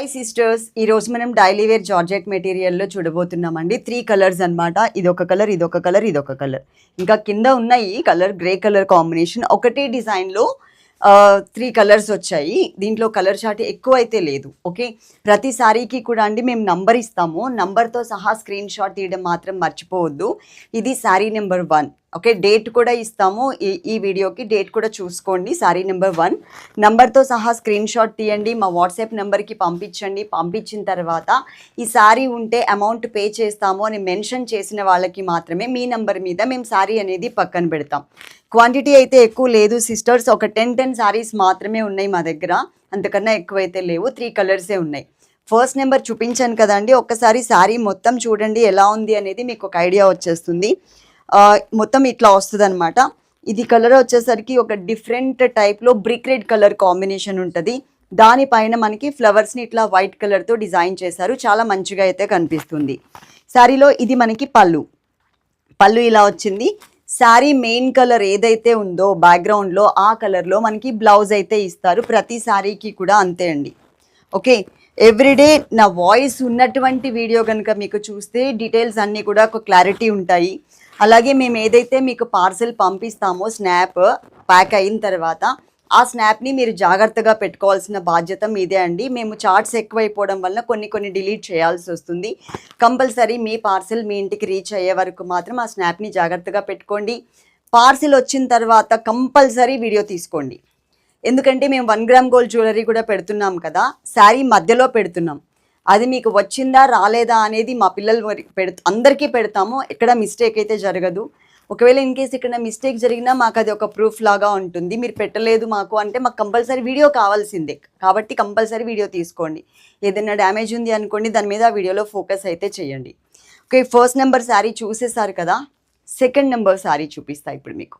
Hi sisters ఈ రోజు మనం డైలీ వేర్ జార్జెట్ మెటీరియల్లో చూడబోతున్నామండి. త్రీ కలర్స్ అన్నమాట. ఇది ఒక కలర్ ఇది ఒక కలర్ ఇది ఒక కలర్ ఇంకా కింద ఉన్నాయి కలర్ గ్రే కలర్ కాంబినేషన్ ఒకటే డిజైన్లో త్రీ కలర్స్ వచ్చాయి. దీంట్లో కలర్ చార్ట్ ఎక్కువ అయితే లేదు. ఓకే ప్రతి సారీకి కూడా అండి మేము నంబర్ ఇస్తాము. నంబర్తో సహా స్క్రీన్ షాట్ తీయడం మాత్రం మర్చిపోవద్దు. ఇది sari number one okay date కూడా ఇస్తాము. ఈ ఈ వీడియోకి డేట్ కూడా చూసుకోండి శారీ నెంబర్ వన్. నంబర్తో సహా స్క్రీన్ షాట్ తీయండి మా వాట్సాప్ నెంబర్కి పంపించండి. పంపించిన తర్వాత ఈ శారీ ఉంటే అమౌంట్ పే చేస్తాము అని మెన్షన్ చేసిన వాళ్ళకి మాత్రమే మీ నెంబర్ మీద మేము శారీ అనేది పక్కన పెడతాం. క్వాంటిటీ అయితే ఎక్కువ లేదు సిస్టర్స్ ఒక టెన్ టెన్ శారీస్ మాత్రమే ఉన్నాయి మా దగ్గర. అంతకన్నా ఎక్కువైతే లేవు త్రీ కలర్సే ఉన్నాయి. ఫస్ట్ నెంబర్ చూపించాను కదండి ఒక్కసారి శారీ మొత్తం చూడండి ఎలా ఉంది అనేది మీకు ఒక ఐడియా వచ్చేస్తుంది. మొత్తం ఇట్లా వస్తుంది అనమాట ఇది కలర్ వచ్చేసరికి ఒక డిఫరెంట్ టైప్లో బ్రిక్ రెడ్ కలర్ కాంబినేషన్ ఉంటుంది. దానిపైన మనకి ఫ్లవర్స్ని ఇట్లా వైట్ కలర్తో డిజైన్ చేశారు. చాలా మంచిగా అయితే కనిపిస్తుంది. శారీలో ఇది మనకి పళ్ళు. పళ్ళు ఇలా వచ్చింది. శారీ మెయిన్ కలర్ ఏదైతే ఉందో బ్యాక్గ్రౌండ్లో ఆ కలర్లో మనకి బ్లౌజ్ అయితే ఇస్తారు. ప్రతి శారీకి కూడా అంతే అండి. ఓకే ఎవ్రీడే నా వాయిస్ ఉన్నటువంటి వీడియో కనుక మీకు చూస్తే డీటెయిల్స్ అన్నీ కూడా ఒక క్లారిటీ ఉంటాయి. అలాగే మేము ఏదైతే మీకు పార్సెల్ పంపిస్తామో స్నాప్ ప్యాక్ అయిన తర్వాత ఆ స్నాప్ని మీరు జాగ్రత్తగా పెట్టుకోవాల్సిన బాధ్యత మీదే అండి. మేము చార్ట్స్ ఎక్కువైపోవడం వల్ల కొన్ని కొన్ని డిలీట్ చేయాల్సి వస్తుంది. కంపల్సరీ మీ పార్సెల్ మీ ఇంటికి రీచ్ అయ్యే వరకు మాత్రం ఆ స్నాప్ని జాగ్రత్తగా పెట్టుకోండి. పార్సిల్ వచ్చిన తర్వాత కంపల్సరీ వీడియో తీసుకోండి. ఎందుకంటే మేము వన్ గ్రామ్ గోల్డ్ జ్యువెలరీ కూడా పెడుతున్నాం కదా శారీ మధ్యలో పెడుతున్నాం. అది మీకు వచ్చిందా రాలేదా అనేది మా పిల్లలు మరి పెడు అందరికీ పెడతాము. ఎక్కడ మిస్టేక్ అయితే జరగదు. ఒకవేళ ఇన్ కేస్ ఇక్కడ మిస్టేక్ జరిగినా మాకు అది ఒక ప్రూఫ్ లాగా ఉంటుంది. మీరు పెట్టలేదు మాకు అంటే మాకు కంపల్సరీ వీడియో కావాల్సిందే. కాబట్టి కంపల్సరీ వీడియో తీసుకోండి. ఏదైనా డ్యామేజ్ ఉంది అనుకోండి దాని మీద ఆ వీడియోలో ఫోకస్ అయితే చేయండి. ఓకే ఫస్ట్ నెంబర్ శారీ చూసేసారు కదా సెకండ్ నెంబర్ శారీ చూపిస్తా ఇప్పుడు మీకు.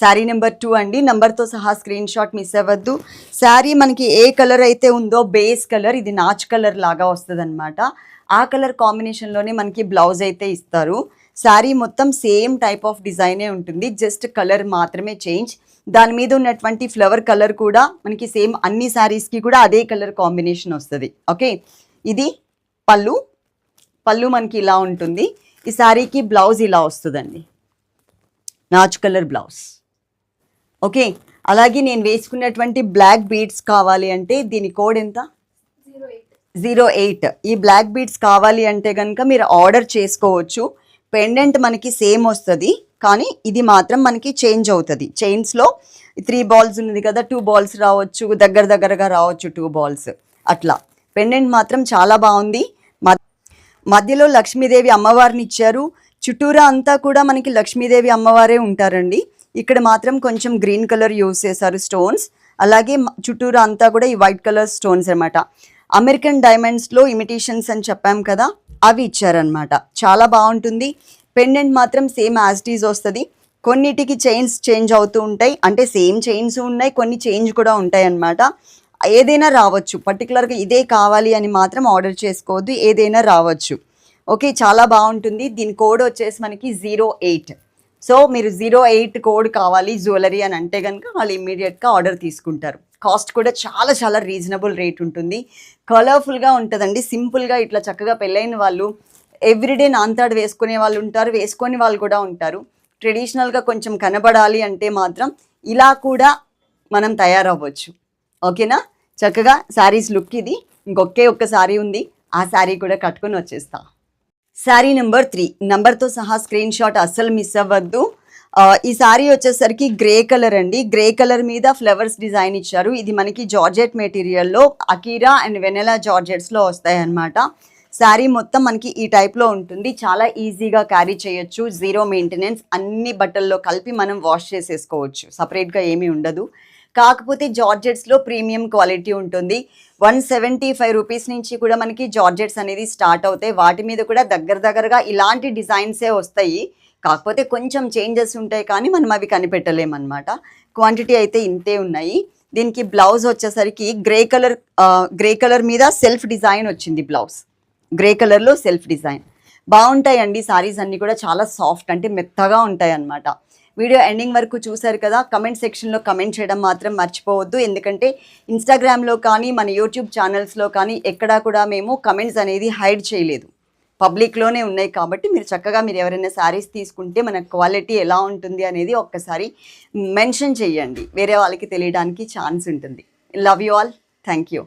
శారీ నెంబర్ టూ అండి. నంబర్తో సహా స్క్రీన్ షాట్ మిస్ అవ్వద్దు. శారీ మనకి ఏ కలర్ అయితే ఉందో బేస్ కలర్ ఇది నాచ్ కలర్ లాగా వస్తుంది అనమాట ఆ కలర్ కాంబినేషన్లోనే మనకి బ్లౌజ్ అయితే ఇస్తారు. శారీ మొత్తం సేమ్ టైప్ ఆఫ్ డిజైనే ఉంటుంది. జస్ట్ కలర్ మాత్రమే చేంజ్. దాని మీద ఉన్నటువంటి ఫ్లవర్ కలర్ కూడా మనకి సేమ్ అన్ని శారీస్కి కూడా అదే కలర్ కాంబినేషన్ వస్తుంది. ఓకే? ఇది పళ్ళు. పళ్ళు మనకి ఇలా ఉంటుంది. ఈ శారీకి బ్లౌజ్ ఇలా వస్తుందండి. నాచ్ కలర్ బ్లౌజ్. ఓకే. అలాగే నేను వేసుకున్నటువంటి బ్లాక్ బీడ్స్ కావాలి అంటే దీని కోడ్ ఎంత? Zero eight. ఈ బ్లాక్ బీడ్స్ కావాలి అంటే కనుక మీరు ఆర్డర్ చేసుకోవచ్చు. పెండెంట్ మనకి సేమ్ వస్తుంది కానీ ఇది మాత్రం మనకి చేంజ్ అవుతుంది. చైన్స్లో త్రీ బాల్స్ ఉన్నది కదా టూ బాల్స్ రావచ్చు దగ్గర దగ్గరగా రావచ్చు టూ బాల్స్ అట్లా. పెండెంట్ మాత్రం చాలా బాగుంది. మ- మధ్యలో లక్ష్మీదేవి అమ్మవారిని ఇచ్చారు. చుట్టూరా అంతా కూడా మనకి లక్ష్మీదేవి అమ్మవారే ఉంటారండి. ఇక్కడ మాత్రం కొంచెం గ్రీన్ కలర్ యూస్ చేశారు స్టోన్స్. అలాగే చుట్టూరు చుట్టూరా అంతా కూడా ఈ వైట్ కలర్ స్టోన్స్ అనమాట అమెరికన్ డైమండ్స్లో ఇమిటేషన్స్ అని చెప్పాం కదా అవి ఇచ్చారనమాట చాలా బాగుంటుంది. పెండెంట్ మాత్రం సేమ్ యాజ్టీస్ వస్తుంది. కొన్నిటికి చైన్స్ చేంజ్ అవుతూ ఉంటాయి. అంటే సేమ్ చైన్స్ ఉన్నాయి కొన్ని చేంజ్ కూడా ఉంటాయి అన్నమాట. ఏదైనా రావచ్చు. పర్టికులర్గా ఇదే కావాలి అని మాత్రం ఆర్డర్ చేసుకోవద్దు. ఏదైనా రావచ్చు. ఓకే చాలా బాగుంటుంది. దీని కోడ్ వచ్చేసి మనకి జీరో ఎయిట్. సో మీరు జీరో ఎయిట్ కోడ్ కావాలి జ్యువెలరీ అని అంటే కనుక వాళ్ళు ఇమ్మీడియట్గా ఆర్డర్ తీసుకుంటారు. కాస్ట్ కూడా చాలా చాలా రీజనబుల్ రేట్ ఉంటుంది. కలర్ఫుల్గా ఉంటుందండి. సింపుల్గా ఇట్లా చక్కగా పెళ్ళైన వాళ్ళు ఎవ్రీడే నాంతాడు వేసుకునే వాళ్ళు ఉంటారు వేసుకొని వాళ్ళు కూడా ఉంటారు. ట్రెడిషనల్గా కొంచెం కనబడాలి అంటే మాత్రం ఇలా కూడా మనం తయారవ్వచ్చు. ఓకేనా? చక్కగా శారీస్ లుక్ ఇది. ఇంకొకే ఒక్క శారీ ఉంది. ఆ శారీ కూడా కట్టుకొని వచ్చేస్తాను శారీ నెంబర్ త్రీ నెంబర్తో సహా స్క్రీన్ షాట్ అస్సలు మిస్ అవ్వద్దు. ఈ శారీ వచ్చేసరికి గ్రే కలర్ అండి. గ్రే కలర్ మీద ఫ్లవర్స్ డిజైన్ ఇచ్చారు. ఇది మనకి జార్జెట్ మెటీరియల్లో అకీరా అండ్ వెనెలా జార్జెట్స్లో వస్తాయి అన్నమాట శారీ మొత్తం మనకి ఈ టైప్లో ఉంటుంది. చాలా ఈజీగా క్యారీ చేయొచ్చు. జీరో మెయింటెనెన్స్ అన్ని బట్టల్లో కలిపి మనం వాష్ చేసేసుకోవచ్చు. సపరేట్గా ఏమీ ఉండదు. కాకపోతే జార్జెట్స్లో ప్రీమియం క్వాలిటీ ఉంటుంది. వన్ సెవెంటీ ఫైవ్ రూపీస్ నుంచి కూడా మనకి జార్జెట్స్ అనేది స్టార్ట్ అవుతాయి. వాటి మీద కూడా దగ్గర దగ్గరగా ఇలాంటి డిజైన్సే వస్తాయి. కాకపోతే కొంచెం చేంజెస్ ఉంటాయి కానీ మనం అవి కనిపెట్టలేమన్నమాట. క్వాంటిటీ అయితే ఇంతే ఉన్నాయి. దీనికి బ్లౌజ్ వచ్చేసరికి గ్రే కలర్ గ్రే కలర్ మీద సెల్ఫ్ డిజైన్ వచ్చింది బ్లౌజ్. గ్రే కలర్లో సెల్ఫ్ డిజైన్. బాగుంటాయండి సారీస్ అన్నీ కూడా చాలా సాఫ్ట్ అంటే మెత్తగా ఉంటాయి అన్నమాట వీడియో ఎండింగ్ వరకు చూసారు కదా కమెంట్ సెక్షన్లో కమెంట్ చేయడం మాత్రం మర్చిపోవద్దు. ఎందుకంటే ఇన్స్టాగ్రామ్లో కానీ మన యూట్యూబ్ ఛానల్స్లో కానీ ఎక్కడా కూడా మేము కమెంట్స్ అనేది హైడ్ చేయలేదు. పబ్లిక్లోనే ఉన్నాయి కాబట్టి మీరు చక్కగా మీరు ఎవరైనా శారీస్ తీసుకుంటే మన క్వాలిటీ ఎలా ఉంటుంది అనేది ఒక్కసారి మెన్షన్ చేయండి. వేరే వాళ్ళకి తెలియడానికి ఛాన్స్ ఉంటుంది. Love you all thank you